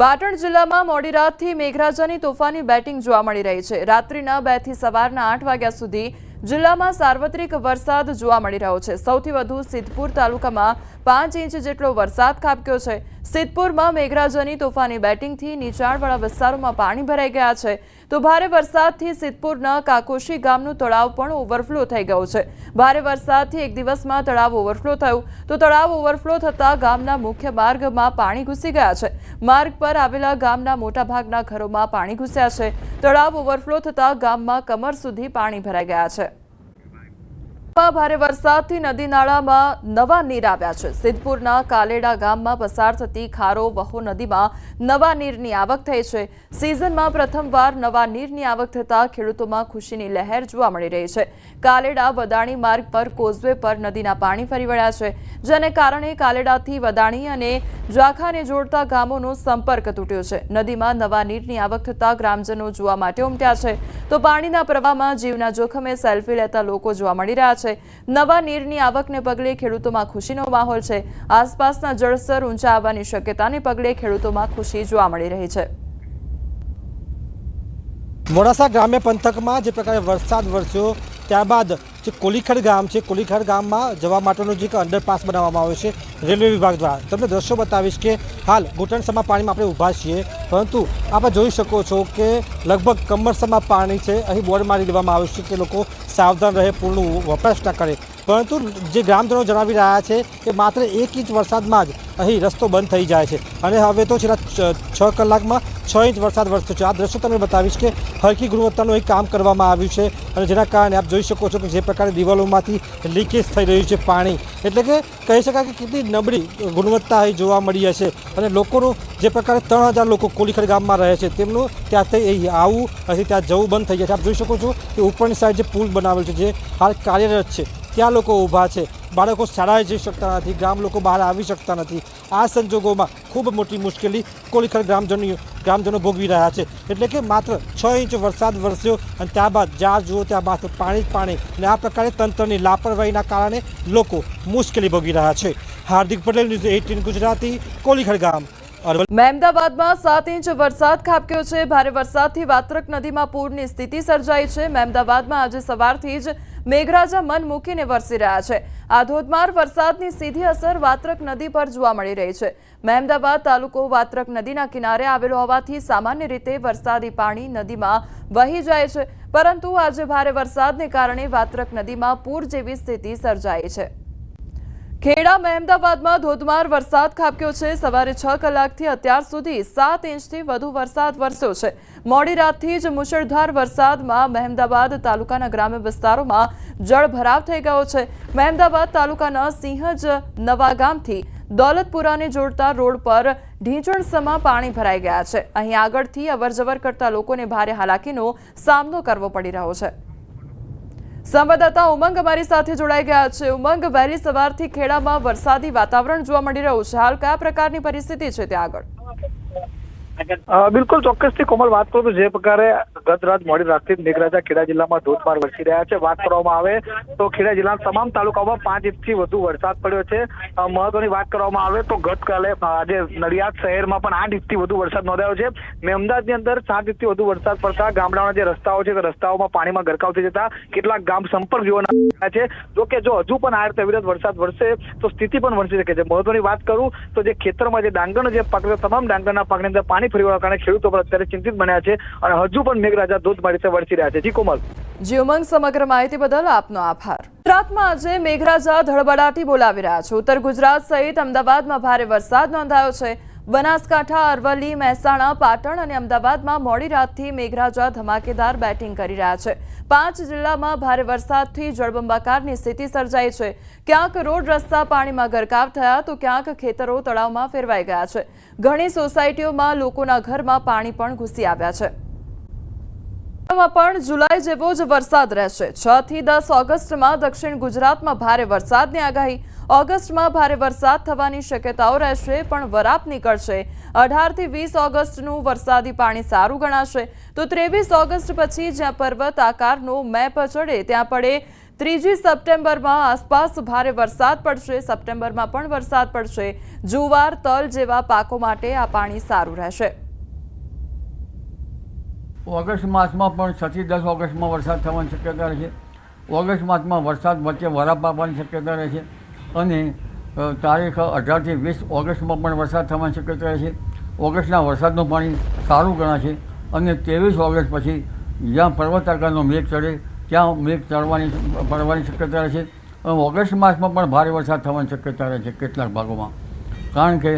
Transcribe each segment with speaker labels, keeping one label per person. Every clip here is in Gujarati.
Speaker 1: પાટણ જિલ્લામાં મોડી રાતથી મેઘરાજાની તોફાની બેટિંગ જોવા મળી રહી છે. રાત્રિના બેથી સવારના આઠ વાગ્યા સુધી જિલ્લામાં સાર્વત્રિક વરસાદ જોવા મળી રહ્યો છે. સૌથી વધુ સિદ્ધપુર તાલુકામાં પાંચ ઇંચ જેટલો વરસાદ ખાબક્યો છે. સિદ્ધપુરમાં મેઘરાજાની તોફાની બેટિંગથી નીચાણવાળા વિસ્તારોમાં પાણી ભરાઈ ગયા છે. તો ભારે વરસાદથી સિદ્ધપુરના કાકોશી ગામનું તળાવ પણ ઓવરફ્લો થઈ ગયું છે. ભારે વરસાદથી એક દિવસમાં તળાવ ઓવરફ્લો થયું. તો તળાવ ઓવરફ્લો થતાં ગામના મુખ્ય માર્ગમાં પાણી ઘૂસી ગયા છે. માર્ગ પર આવેલા ગામના મોટાભાગના ઘરોમાં પાણી ઘૂસ્યા છે. તળાવ ઓવરફ્લો થતાં ગામમાં કમર સુધી પાણી ભરાઈ ગયા છે. ભારે વરસાદથી નદી નાળામાં નવા નીર આવ્યા છે. સિદ્ધપુરના કાલેડા ગામમાં પસાર થતી ખારો વહો નદીમાં નવા નીરની આવક થઈ છે. સિઝનમાં પ્રથમવાર નવા નીરની આવક થતાં ખેડૂતોમાં ખુશીની લહેર જોવા મળી રહી છે. કાલેડા વદાણી માર્ગ પર કોઝવે પર નદીના પાણી ફરી વળ્યા છે, જેને કારણે કાલેડાથી વદાણી અને જાખાને જોડતા ગામોનો સંપર્ક તૂટ્યો છે. નદીમાં નવા નીરની આવક થતાં ગ્રામજનો જોવા માટે ઉમટ્યા છે. તો પાણીના પ્રવાહમાં જીવના જોખમે સેલ્ફી લેતા લોકો જોવા મળી રહ્યા છે. નવા નીરની આવકને પગલે ખેડૂતોમાં ખુશીનો માહોલ છે. આસપાસના જળસ્તર ઊંચા આવવાની શક્યતાને પગલે ખેડૂતોમાં ખુશી જોવા મળી રહી છે.
Speaker 2: મોડાસા ગ્રામ્ય પંથકમાં જે પ્રકારે વરસાદ વરસ્યો, ત્યારબાદ જે કોલીખડ ગામ છે, કોલીખડ ગામમાં જવા માટેનો જે અંડરપાસ બનાવવામાં આવ્યો છે રેલવે વિભાગ દ્વારા. તમને દ્રશ્યો બતાવીશ કે હાલ ઘૂંટણસમાં પાણીમાં આપણે ઊભા છીએ, પરંતુ આપણે જોઈ શકો છો કે લગભગ કમરસમાં પાણી છે. અહીં બોર્ડ મારી દેવામાં આવ્યું છે કે લોકો સાવધાન રહે, પૂરનું વપરાશ ના કરે. પરંતુ જે ગ્રામજનો જણાવી રહ્યા છે કે માત્ર એક ઇંચ વરસાદમાં જ અહીં રસ્તો બંધ થઈ જાય છે. અને હવે તો છેલ્લા છ- કલાકમાં છ ઇંચ વરસાદ વરસ્યો છે. આ દ્રશ્યો તમને બતાવીશ કે હલકી ગુણવત્તાનું એક કામ કરવામાં આવ્યું છે અને જેના કારણે આપ જોઈ શકો છો કે જે પ્રકારે દિવાલોમાંથી લીકેજ થઈ રહ્યું છે પાણી. એટલે કે કહી શકાય કે કેટલી નબળી ગુણવત્તા અહીં જોવા મળી હશે. અને લોકોનું જે પ્રકારે ત્રણ હજાર લોકો કોલીખડ ગામમાં રહે છે, તેમનું ત્યાંથી આવવું અને ત્યાં જવું બંધ થઈ જાય છે. આપ જોઈ શકો છો કે ઉપરની સાઈડ જે પુલ બનાવેલ છે, જે હાલ કાર્યરત છે. ત્યાં લોકો ઊભા છે. બાળકો શાળાએ જઈ શકતા નથી ગામ લોકો બહાર આવી શકતા નથી. આ સંજોગોમાં ખૂબ મોટી મુશ્કેલી કોલીખડ ગ્રામજનો ગ્રામજનો ભોગવી રહ્યા છે. એટલે કે માત્ર છ ઇંચ વરસાદ વરસ્યો અને ત્યારબાદ જ્યાં જુઓ, ત્યાં માત્ર પાણી જ પાણી અને આ પ્રકારે તંત્રની લાપરવાહીના કારણે લોકો મુશ્કેલી ભોગવી રહ્યા છે. હાર્દિક પટેલ ન્યૂઝ એઇટીન ગુજરાતી, કોલીખર ગામ
Speaker 1: મહેમદાબાદમાં સાત ઇંચ વરસાદ ખાબક્યો છે. ભારે વરસાદથી વાત્રક નદીમાં પૂરની સ્થિતિ સર્જાઈ છે. મહેમદાબાદમાં આજે સવારથી જ મેઘરાજા મન મૂકીને વરસી રહ્યા છે. આ ધોધમાર વરસાદની સીધી અસર વાત્રક નદી પર જોવા મળી રહી છે. મહેમદાબાદ તાલુકો વાત્રક નદીના કિનારે આવેલો હોવાથી સામાન્ય રીતે વરસાદી પાણી નદીમાં વહી જાય છે. પરંતુ આજે ભારે વરસાદને કારણે વાત્રક નદીમાં પૂર જેવી સ્થિતિ સર્જાઈ છે. ખેડા મહેમદાબાદમાં ધોધમાર વરસાદ ખાબક્યો છે. સવારે છ કલાકથી અત્યાર સુધી સાત ઇંચથી વધુ વરસાદ વરસ્યો છે. મોડી રાતથી જ મુશળધાર વરસાદમાં મહેમદાબાદ તાલુકાના ગ્રામ્ય વિસ્તારોમાં જળભરાવ થઈ ગયો છે. મહેમદાબાદ તાલુકાના સિંહજ નવા ગામથી દોલતપુરાને જોડતા રોડ પર ઢીંચણસમાં પાણી ભરાઈ ગયા છે. અહીં આગળથી અવરજવર કરતા લોકોને ભારે હાલાકીનો સામનો કરવો પડી રહ્યો છે. સંવાદદાતા ઉમંગ અમારી સાથે જોડાઈ ગયા છે. ઉમંગ, વહેલી સવારથી ખેડામાં વરસાદી વાતાવરણ જોવા મળી રહ્યું છે. હાલ કયા પ્રકારની પરિસ્થિતિ છે ત્યાં આગળ?
Speaker 3: બિલકુલ ચોક્કસથી કોમલ, વાત કરું જે પ્રકારે ગત રાત મોડી રાતથી મેઘરાજા ખેડા જિલ્લામાં ધોધમાર વરસી રહ્યા છે. વાત કરવામાં આવે તો ખેડા જિલ્લાના તમામ તાલુકાઓમાં પાંચ ઇંચથી વધુ વરસાદ પડ્યો છે. મહત્વની વાત કરવામાં આવે તો ગતકાલે આજે નડિયાદ શહેરમાં પણ આઠ ઇંચથી વધુ વરસાદ નોંધાયો છે. મેમદાદની અંદર સાત ઇંચથી વધુ વરસાદ પડતા ગામડાઓના જે રસ્તાઓ છે તે રસ્તાઓમાં પાણીમાં ગરકાવ થઈ જતા કેટલાક ગામ સંપર્ક જોવાના છે. જો કે જો હજુ પણ આ રીતે અવિરત વરસાદ વરસે તો સ્થિતિ પણ વરસી શકે છે. મહત્વની વાત કરું તો જે ખેતરમાં જે ડાંગરનો જે પાક તમામ ડાંગરના પાકની અંદર પાણી ફરી વળવાના કારણે ખેડૂતો પણ અત્યારે ચિંતિત બન્યા છે અને હજુ પણ મેઘરાજા ધોધમારી રીતે વરસી રહ્યા છે. જી, કોમલ.
Speaker 1: જી, ઉમંગ સમગ્ર માહિતી બદલ આપનો આભાર. ગુજરાતમાં આજે મેઘરાજા ધડબડાટી બોલાવી રહ્યા છે. ઉત્તર ગુજરાત સહિત અમદાવાદમાં ભારે વરસાદ નોંધાયો છે. બનાસકાંઠા, અરવલ્લી, મહેસાણા, પાટણ અને અમદાવાદમાં મોડી રાતથી મેઘરાજા ધમાકેદાર બેટિંગ કરી રહ્યા છે. પાંચ જિલ્લામાં ભારે વરસાદથી જળબંબાકારની સ્થિતિ સર્જાઈ છે. ક્યાંક રોડ રસ્તા પાણીમાં ગરકાવ થયા તો ક્યાંક ખેતરો તળાવમાં ફેરવાઈ ગયા છે. ઘણી સોસાયટીઓમાં લોકોના ઘરમાં પાણી પણ ઘૂસી આવ્યા છે. પણ જુલાઈ જેવો જ વરસાદ રહેશે. છ થી દસ ઓગસ્ટમાં દક્ષિણ ગુજરાતમાં ભારે વરસાદની આગાહી ઓગસ્ટમાં ભારે વરસાદ થવાની શક્યતાઓ રહેશે, પણ વરાપ નીકળશે. અઢારથી વીસ ઓગસ્ટનું વરસાદી પાણી સારું ગણાશે. તો ત્રેવીસ ઓગસ્ટ પછી જ્યાં પર્વત આકારનો મેપ ચડે, ત્યાં પડે. ત્રીજી સપ્ટેમ્બરમાં આસપાસ ભારે વરસાદ પડશે, સપ્ટેમ્બરમાં પણ વરસાદ પડશે. જુવાર, તલ જેવા પાકો માટે આ પાણી સારું રહેશે.
Speaker 4: ઓગસ્ટ માસમાં પણ છથી દસ ઓગસ્ટમાં વરસાદ થવાની શક્યતા રહે છે ઓગસ્ટ માસમાં વરસાદ વચ્ચે વરાપ આપવાની શક્યતા રહે છે અને તારીખ અઢારથી વીસ ઓગસ્ટમાં પણ વરસાદ થવાની શક્યતા રહે છે. ઓગસ્ટના વરસાદનું પાણી સારું ગણાશે અને ત્રેવીસ ઓગસ્ટ પછી જ્યાં પર્વત આકારનો મેઘ ચડે, ત્યાં મેઘ ચડવાની પડવાની શક્યતા રહે છે અને ઓગસ્ટ માસમાં પણ ભારે વરસાદ થવાની શક્યતા રહે છે કેટલાક ભાગોમાં. કારણ કે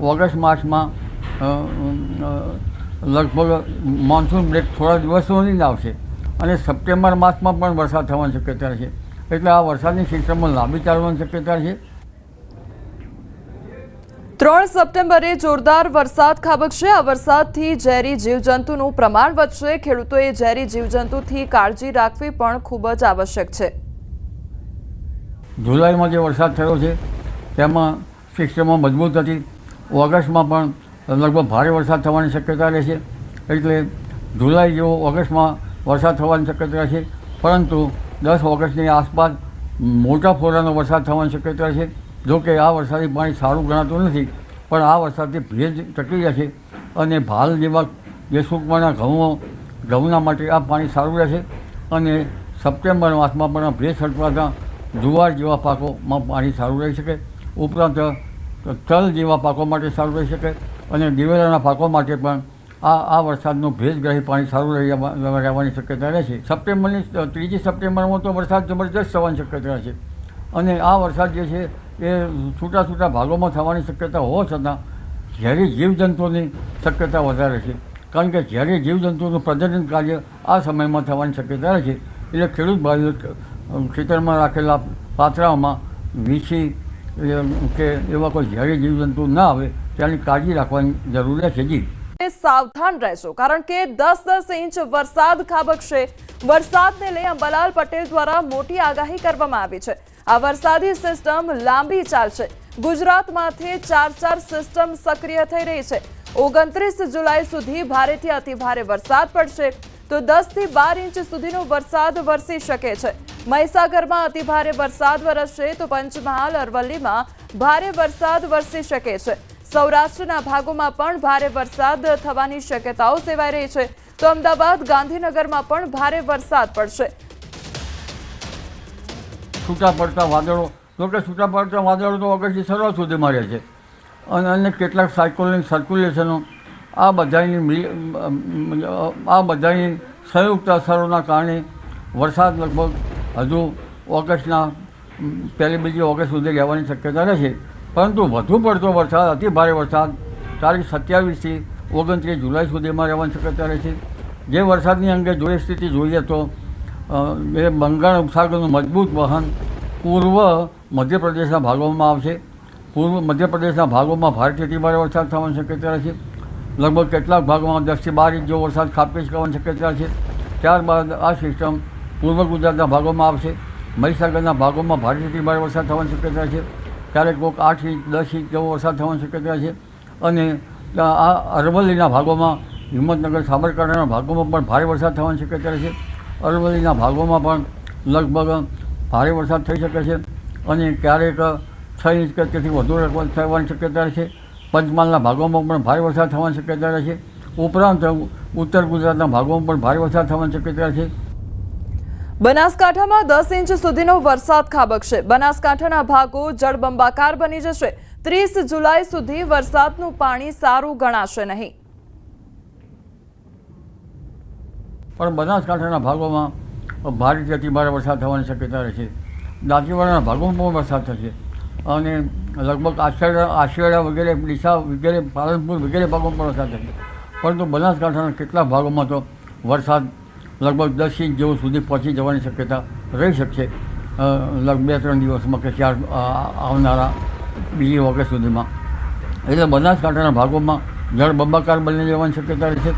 Speaker 4: ઓગસ્ટ માસમાં લગભગ મોન્સૂન બ્રેક થોડા દિવસોની જ આવશે અને સપ્ટેમ્બર માસમાં પણ વરસાદ થવાની શક્યતા છે એટલે આ વરસાદની સિસ્ટમમાં લાંબી ચાલવાની શક્યતા છે.
Speaker 1: ત્રણ સપ્ટેમ્બરે જોરદાર વરસાદ ખાબકશે. આ વરસાદથી ઝેરી જીવજંતુનું પ્રમાણ વધશે. ખેડૂતોએ ઝેરી જીવજંતુથી કાળજી રાખવી પણ ખૂબ જ આવશ્યક છે.
Speaker 4: જુલાઈમાં જે વરસાદ થયો છે તેમાં સિસ્ટમમાં મજબૂત હતી. ઓગસ્ટમાં પણ લગભગ ભારે વરસાદ થવાની શક્યતા રહેશે એટલે જુલાઈ જેવો ઓગસ્ટમાં વરસાદ થવાની શક્યતા છે. પરંતુ દસ ઓગસ્ટની આસપાસ મોટા ફોરાનો વરસાદ થવાની શક્યતા છે. જો કે આ વરસાદી પાણી સારું ગણાતું નથી, પણ આ વરસાદથી ભેજ ટકી જશે અને ભાલ જેવા જે સૂકવાના ઘઉં ઘઉંના માટે આ પાણી સારું રહેશે અને સપ્ટેમ્બર માસમાં પણ ભેજ સટવાતા જુવાર જેવા પાકોમાં પાણી સારું રહી શકે. ઉપરાંત તલ જેવા પાકો માટે સારું રહી શકે અને દિવેલાના પાકો માટે પણ આ આ વરસાદનું ભેજગ્રાહી પાણી સારું રહી રહેવાની શક્યતા રહેશે સપ્ટેમ્બરની ત્રીજી સપ્ટેમ્બરમાં તો વરસાદ જબરજસ્ત થવાની શક્યતા છે. અને આ વરસાદ જે છે એ છૂટા છૂટા ભાગોમાં થવાની શક્યતા હોવા છતાં ઝેરી જીવજંતુઓની શક્યતા વધારે છે. કારણ કે ઝેરી જીવજંતુઓનું પ્રજનન કાર્ય આ સમયમાં થવાની શક્યતા રહે છે, એટલે ખેડૂત ભાઈઓ ખેતરમાં રાખેલા પાત્રાઓમાં વીછી કે એવા કોઈ ઝેરી જીવજંતુ ના આવે તેની કાળજી રાખવાની જરૂર છે. જી.
Speaker 1: સાવધાન રહેશો, કારણ કે દસ દસ ઇંચ વરસાદ ખાબકશે. વરસાદને લઈ અંબાલાલ પટેલ દ્વારા મોટી આગાહી કરવામાં આવી છે. આ વરસાદી સિસ્ટમ લાંબી ચાલશે. ગુજરાતમાંથી ચાર ચાર સિસ્ટમ સક્રિય થઈ રહી છે. ઓગણત્રીસ જુલાઈ સુધી ભારેથી અતિભારે વરસાદ પડશે. તો દસથી બાર ઇંચ સુધીનો વરસાદ વરસી શકે છે. મહીસાગરમાં અતિભારે વરસાદ વરસશે તો પંચમહાલ અરવલ્લીમાં ભારે વરસાદ વરસી શકે છે. સૌરાષ્ટ્રના ભાગોમાં પણ ભારે વરસાદ થવાની શક્યતાઓ સેવાઈ રહી છે. તો અમદાવાદ, ગાંધીનગરમાં પણ ભારે વરસાદ પડશે.
Speaker 4: છૂટા પડતા વાદળો જોકે છૂટા પડતા વાદળો તો ઓગસ્ટની શરૂઆત સુધીમાં રહે છે. અને અન્ય કેટલાક સાયકોલિક સર્ક્યુલેશનો, આ બધાની આ બધાની સંયુક્ત અસરોના કારણે વરસાદ લગભગ હજુ ઓગસ્ટના, પહેલી બીજી ઓગસ્ટ સુધી રહેવાની શક્યતા રહેશે. પરંતુ વધુ પડતો વરસાદ, અતિ ભારે વરસાદ, તારીખ સત્યાવીસથી ઓગણત્રીસ જુલાઈ સુધીમાં રહેવાની શક્યતા રહે છે. જે વરસાદની અંગે જોઈએ સ્થિતિ જોઈએ તો એ બંગાળ ઉપસાગરનું મજબૂત વહન પૂર્વ મધ્યપ્રદેશના ભાગોમાં આવશે. પૂર્વ મધ્યપ્રદેશના ભાગોમાં ભારેથી અતિભારે વરસાદ થવાની શક્યતા રહે છે. લગભગ કેટલાક ભાગોમાં દસથી બાર ઇંચ જેવો વરસાદ ખાબકી શકવાની શક્યતા છે. ત્યારબાદ આ સિસ્ટમ પૂર્વ ગુજરાતના ભાગોમાં આવશે. મહીસાગરના ભાગોમાં ભારેથી અતિભારે વરસાદ થવાની શક્યતા છે. ક્યારેક કોઈક આઠ ઇંચ, દસ ઇંચ જેવો વરસાદ થવાની શક્યતા છે. અને આ અરવલ્લીના ભાગોમાં, હિંમતનગર, સાબરકાંઠાના ભાગોમાં પણ ભારે વરસાદ થવાની શક્યતા છે. અરવલ્લીના ભાગોમાં પણ લગભગ ભારે વરસાદ થઈ શકે છે અને ક્યારેક છ ઇંચ કે તેથી વધુ થવાની શક્યતા છે. પંચમહાલના ભાગોમાં પણ ભારે વરસાદ થવાની શક્યતા છે. ઉપરાંત ઉત્તર ગુજરાતના ભાગોમાં પણ ભારે વરસાદ થવાની શક્યતા છે.
Speaker 1: બનાસકાંઠામાં દસ ઇંચ સુધીનો વરસાદ ખાબકશે. બનાસકાંઠાના ભાગો જળબંબાકાર બની જશે. ત્રીસ જુલાઈ સુધી વરસાદનું પાણી સારું ગણાશે નહીં.
Speaker 4: પણ બનાસકાંઠાના ભાગોમાં ભારેથી અતિભારે વરસાદ થવાની શક્યતા રહેશે. દાંતીવાડાના ભાગોમાં પણ વરસાદ થશે. અને લગભગ આશિયાળા આશિયાળા વગેરે, ડીસા વગેરે, પાલનપુર વગેરે ભાગોમાં પણ વરસાદ થશે. પરંતુ બનાસકાંઠાના કેટલાક ભાગોમાં તો વરસાદ લગભગ દસ ઇંચ જેવું સુધી પહોંચી જવાની શક્યતા રહી શકશે. લગભગ બે ત્રણ દિવસમાં કે ચાર આવનારા બીજી ઓગસ્ટ સુધીમાં. એટલે બનાસકાંઠાના ભાગોમાં જળ બંબાકાર બની જવાની શક્યતા રહેશે